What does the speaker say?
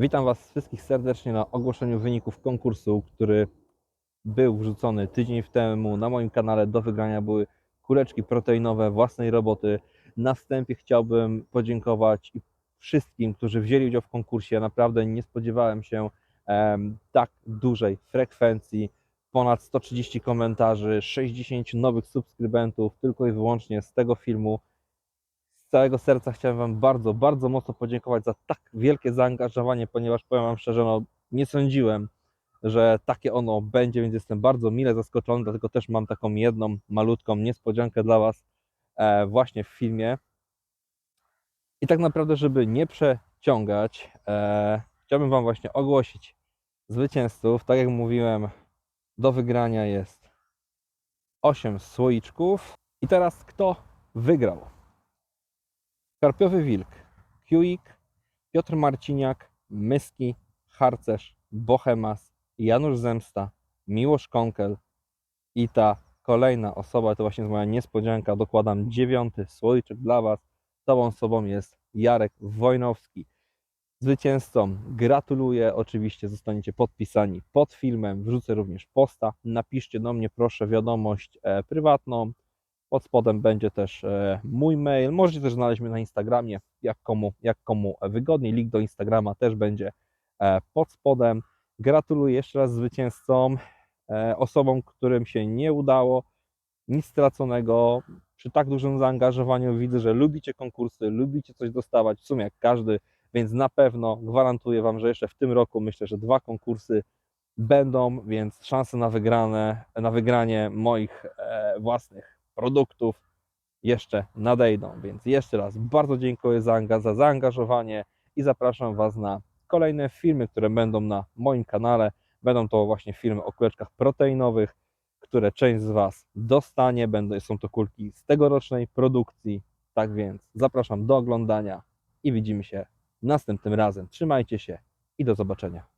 Witam Was wszystkich serdecznie na ogłoszeniu wyników konkursu, który był wrzucony tydzień temu na moim kanale. Do wygrania były kuleczki proteinowe własnej roboty. Na wstępie chciałbym podziękować wszystkim, którzy wzięli udział w konkursie. Naprawdę nie spodziewałem się tak dużej frekwencji. Ponad 130 komentarzy, 60 nowych subskrybentów tylko i wyłącznie z tego filmu z całego serca chciałem Wam bardzo, bardzo mocno podziękować za tak wielkie zaangażowanie, ponieważ powiem Wam szczerze, no, nie sądziłem, że takie ono będzie, więc jestem bardzo mile zaskoczony, dlatego też mam taką jedną malutką niespodziankę dla Was e, właśnie w filmie. I tak naprawdę, żeby nie przeciągać, e, chciałbym Wam właśnie ogłosić zwycięzców. Tak jak mówiłem, do wygrania jest 8 słoiczków. I teraz kto wygrał? Karpiowy Wilk, Kiuik, Piotr Marciniak, Myski, Harcerz, Bohemas, Janusz Zemsta, Miłosz Konkel i ta kolejna osoba, to właśnie jest moja niespodzianka, dokładam dziewiąty słoiczek dla Was. Tą osobą jest Jarek Wojnowski. Zwycięzcom gratuluję, oczywiście zostaniecie podpisani pod filmem, wrzucę również posta, napiszcie do mnie proszę wiadomość e, prywatną, pod spodem będzie też e, mój mail. Możecie też znaleźć mnie na Instagramie, jak komu, jak komu wygodniej. Link do Instagrama też będzie e, pod spodem. Gratuluję jeszcze raz zwycięzcom, e, osobom, którym się nie udało. Nic straconego. Przy tak dużym zaangażowaniu widzę, że lubicie konkursy, lubicie coś dostawać, w sumie jak każdy, więc na pewno gwarantuję Wam, że jeszcze w tym roku myślę, że dwa konkursy będą, więc szanse na wygrane, na wygranie moich własnych produktów jeszcze nadejdą. Więc jeszcze raz bardzo dziękuję za, za zaangażowanie i zapraszam Was na kolejne filmy, które będą na moim kanale. Będą to właśnie filmy o kuleczkach proteinowych, które część z Was dostanie. Będą, są to kulki z tegorocznej produkcji. Tak więc zapraszam do oglądania i widzimy się następnym razem. Trzymajcie się i do zobaczenia.